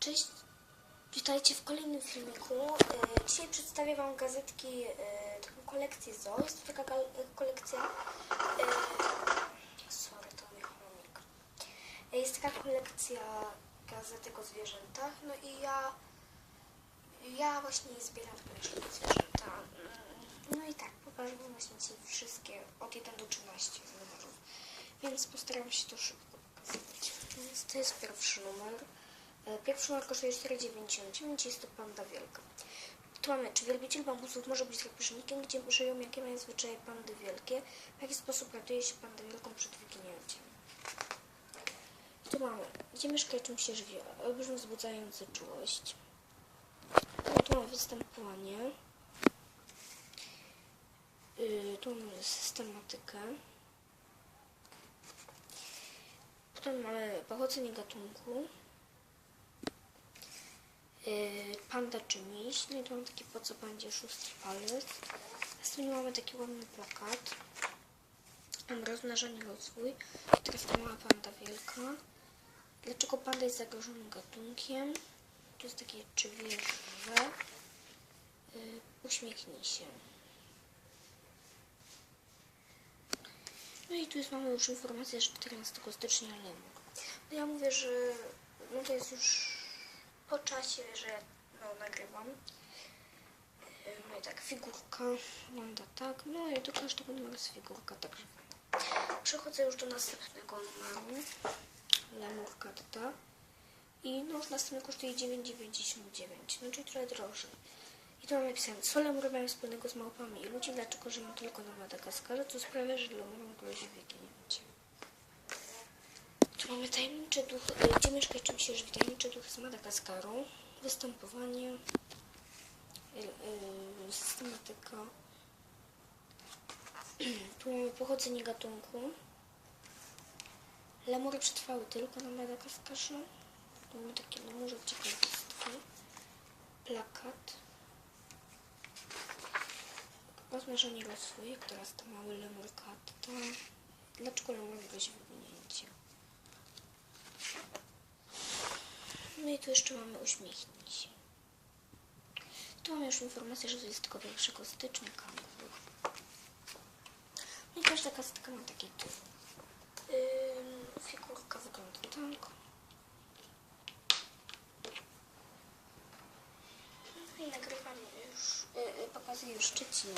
Cześć, witajcie w kolejnym filmiku. E, Dzisiaj przedstawię Wam gazetki, e, taką kolekcję ZO. Jest to taka gal- kolekcja... e, Sorry, to mój chomik. E, Jest taka kolekcja gazetek o zwierzętach. No i ja... Ja właśnie zbieram takie zwierzęta. Mm, No i tak, pokażę Wam właśnie dzisiaj wszystkie od 1 do 13 numerów. Więc postaram się to szybko pokazać. Więc to jest pierwszy numer. Pierwszy numer kosztuje 4,99, jest to panda wielka. Tu mamy, czy wielbiciel bambusów może być drapieżnikiem, gdzie żyją, jakie mają zwyczaje pandy wielkie, w jaki sposób ratuje się pandę wielką przed wyginięciem. Tu mamy, gdzie mieszka czym się żywi, olbrzym wzbudzający czułość. No, tu mamy występowanie. Yy, tu mamy systematykę. Potem mamy pochodzenie gatunku. Yy, panda czy miś. No i tu mamy taki po co pandzie szóstry palec. Następnie mamy taki ładny plakat. Mam rozmnażanie rozwój. Teraz ta mała panda wielka. Dlaczego panda jest zagrożonym gatunkiem? Tu jest takie czy wiesz, że yy, uśmiechnij się. No i tu jest, mamy już informację, że 14 stycznia lemur. No ja mówię, że no to jest już po czasie, że no, nagrywam. Yy, No i tak, figurka wygląda tak. No i do każdego numeru jest figurka, także. Przechodzę już do następnego numeru. Lemurka tata. I no, następny kosztuje 9,99, no czyli trochę drożej. I tu mamy napisane, co lemury mają wspólnego z małpami i ludzi, dlaczego żyją tylko na Madagaskarze, co sprawia, że lemurom grozi wyginięcie. Mamy tajemniczy duch, e, gdzie mieszka czym się żywi, tajemniczy duch z Madagaskaru, występowanie, e, systematyka. Tu mamy pochodzenie gatunku. Lemury przetrwały tylko na Madagaskarze. Tu mamy takie lemurze ciekawostki. Plakat. Rozmnażanie rozwój, teraz to mały lemur katta. Dlaczego lemur grozi wyginięcie? No i tu jeszcze mamy uśmiechnij się. Tu mamy już informację, że to jest tylko 1 stycznia. No i każda kastka ma taki typ. Ym, figurka wygląda tak. No i nagrywam już, y, y, pokazuję już Szczecin.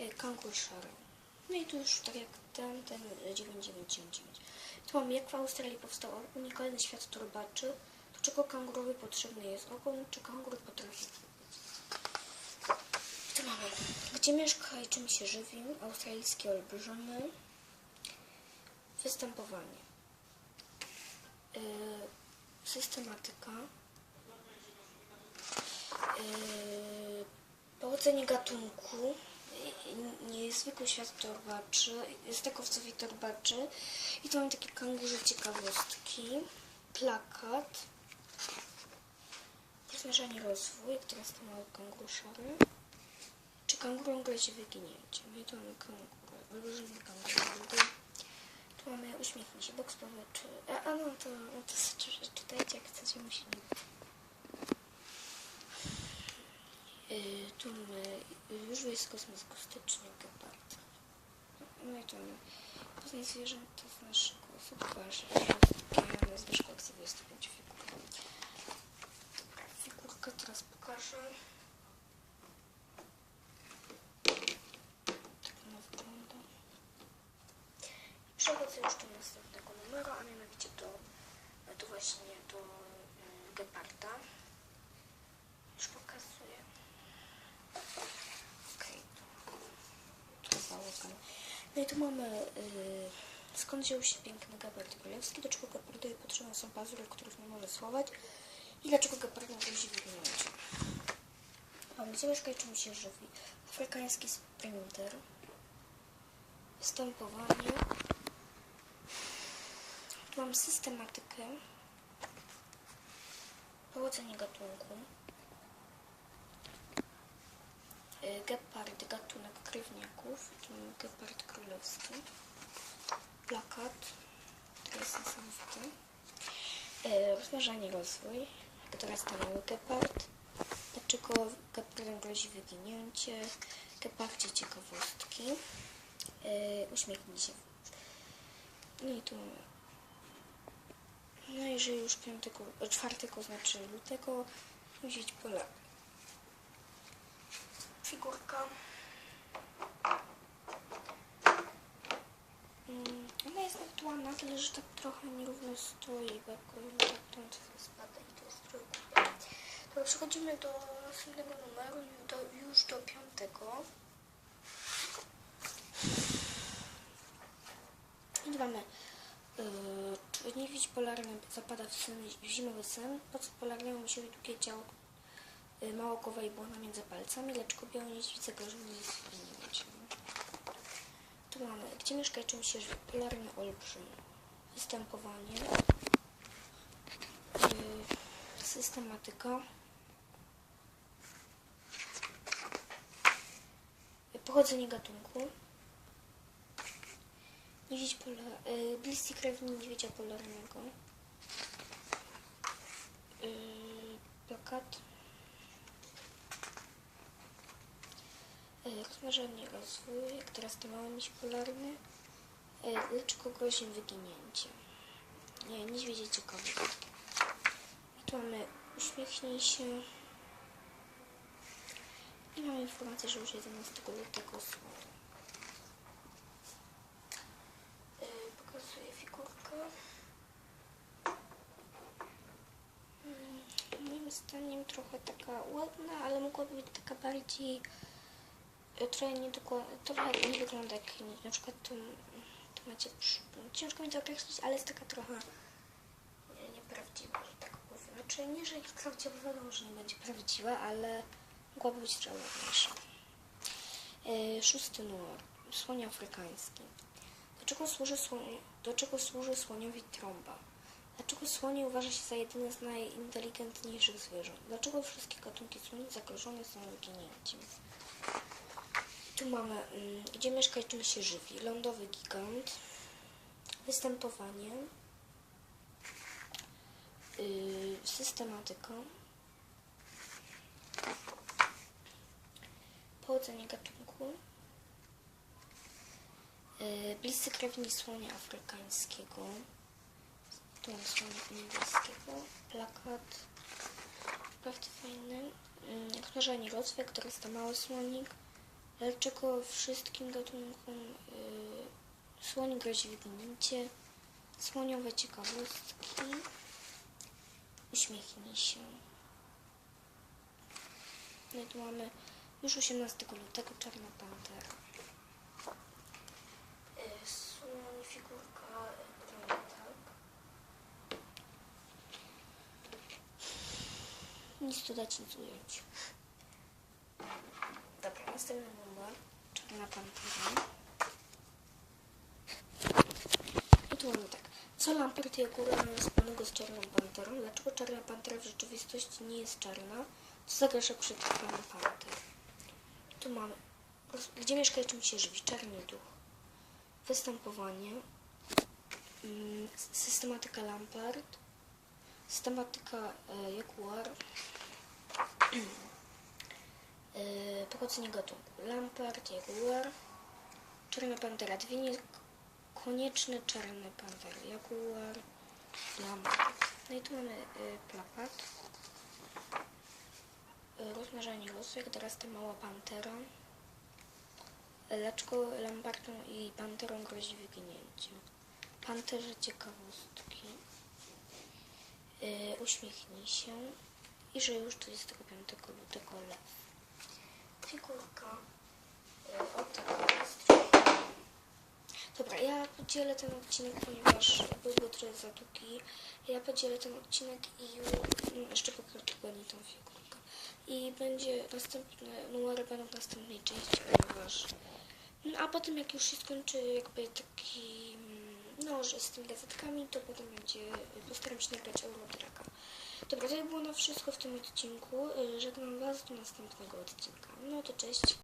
Y, Kangur szary. No i tu już tak jak ten, ten y, 999. Tu mam jak w Australii powstał unikalny świat torbaczy. Do czego kangurowi potrzebny jest ogon, czy kangur potrafi tu mamy, gdzie mieszka i czym się żywi, australijskie olbrzymy, występowanie, yy, systematyka, yy, pochodzenie gatunku, niezwykły świat torbaczy, stakowcowi torbaczy. I tu mamy takie kangurze ciekawostki, plakat, rozmierzanie rozwój, teraz to mały kangur szary, czy kangurom grozi wyginięcie, no i tu mamy kangury, olbrzymi kangury, tu mamy uśmiechnij się, bok społeczny, a, a no to, no to czy- czytajcie jak chcecie, musimy. Yy, tu mamy już jest kosmos stycznia gepard. No i tu mamy poznaj zwierzęta z naszego na zwyżku akcji 25 figur. Figurkę teraz pokażę. Tak ona wygląda. I przechodzę już do następnego numeru, a mianowicie do, do właśnie do mm, geparda. Już pokazuję. Okej. Tu załoga. No i tu mamy y, skąd wziął się piękny gepard królewski, do czego gepardowi potrzebne są pazury, których nie może schować i dlaczego gepard nie grozi wyginięcie. Mamy gdzie mieszka i czym się żywi. Afrykański sprinter. Występowanie. Tu mam systematykę. Pochodzenie gatunku. Y, Gepard, gatunek krewniaków. Gepard królewski. Plakat. który jest niesamowity. Rozważanie rozwój, która stanęły gepard. Dlaczego gepardem grozi wyginięcie? Gepardzie ciekawostki. E, uśmiechnij się. No i tu. No jeżeli już 5, 4 znaczy lutego, widzieć pole. Figurka. Mm, Ona jest aktualna, tyle że tak trochę nierówno stoi, bo jak tak to spada i to jest trójkąt. To przechodzimy do następnego numeru, do, już do piątego. I mamy yy, czy niewidź polarny zapada w, sen, w zimowy sen, po co polarnemu musi długie ciało yy, małogłowa i błona między palcami, lecz białą niedźwidzę grożony jest zginięciem. Tu mamy, gdzie mieszka czym się żywi? Polarny olbrzym. Występowanie. Yy, systematyka. Pochodzenie gatunku. Niedźwiedź pola, yy, krewni niedźwiedzia polarnego. Yy. Rozmarzenie rozwój, teraz to mały miś polarny. Yy, lecz go grozi wyginięciem. Nie, niedźwiedzie ciekawe. I tu mamy uśmiechnij się. I mamy informację, że już 11 lutego. Yy, pokazuję figurkę. Mm, Moim zdaniem trochę taka ładna, ale mogłaby być taka bardziej e, trochę niedokładna, trochę nie wygląda jak nie- na przykład tu, tu macie ciężko mi to określić, ale jest taka trochę nie, nieprawdziwa, że tak powiem. Znaczy nie, że jest prawdziwa, wiadomo, że nie będzie prawdziwa, ale mogłaby być trochę ładniejsza. E, szósty numer. Słoń afrykański. Do czego służy, słoń, do czego służy słoniowi trąba? Dlaczego słonie uważa się za jedyne z najinteligentniejszych zwierząt? Dlaczego wszystkie gatunki słoni zagrożone są wyginięciem? Tu mamy, mm, gdzie mieszka i czym się żywi. Lądowy gigant, występowanie, yy, systematyka, pochodzenie gatunku, yy, bliscy krewni słonia afrykańskiego, tu mam słonia niebieskiego, plakat, naprawdę fajny, rozmnażanie rozwój, który jest to mały słonik, Dlaczego wszystkim gatunkom y, słoń grozi wyginięcie? Słoniowe ciekawostki. Uśmiechnij się. No i tu mamy już 18 lutego Czarna Pantera. Y, Słoń, figurka, y, tak. Nic dodać, nic ująć. Dobra, następny numer. Czarna Pantera. I tu mamy tak. Co Lampert i Agura mają wspólnego z Czarną Panterą? Dlaczego Czarna Pantera w rzeczywistości nie jest czarna? Co zagraża przetrwaniu Panter? I tu mamy. Gdzie mieszka i czym się żywi? Czarny duch. Występowanie. Mm, Systematyka Lampert. Systematyka e, Jaguar. Yy, pochodzenie gatunku. Lampart, Jaguar, Czarna Pantera, dwie niekonieczne czarne pantery. Jaguar, Lampart. No i tu mamy yy, plakat. Yy, rozmnażanie losu, jak teraz ta mała pantera. Dlaczego Lampartom i panterom grozi wyginięcie? Panterze ciekawostki. Yy, uśmiechnij się. I że już 25 lutego lew figurka. Y, O jest. Dobra, ja podzielę ten odcinek, ponieważ byłby trochę za długi. Ja podzielę ten odcinek i jeszcze pokażę dokładnie tą figurkę. I będzie następne numery będą w następnej części, ponieważ... No, a potem jak już się skończy jakby taki... mm, No, że z tymi gazetkami, to potem będzie... Postaram się nagrać Eurotraka. Dobra, to by było na wszystko w tym odcinku. Y, Żegnam Was do następnego odcinka. No to cześć.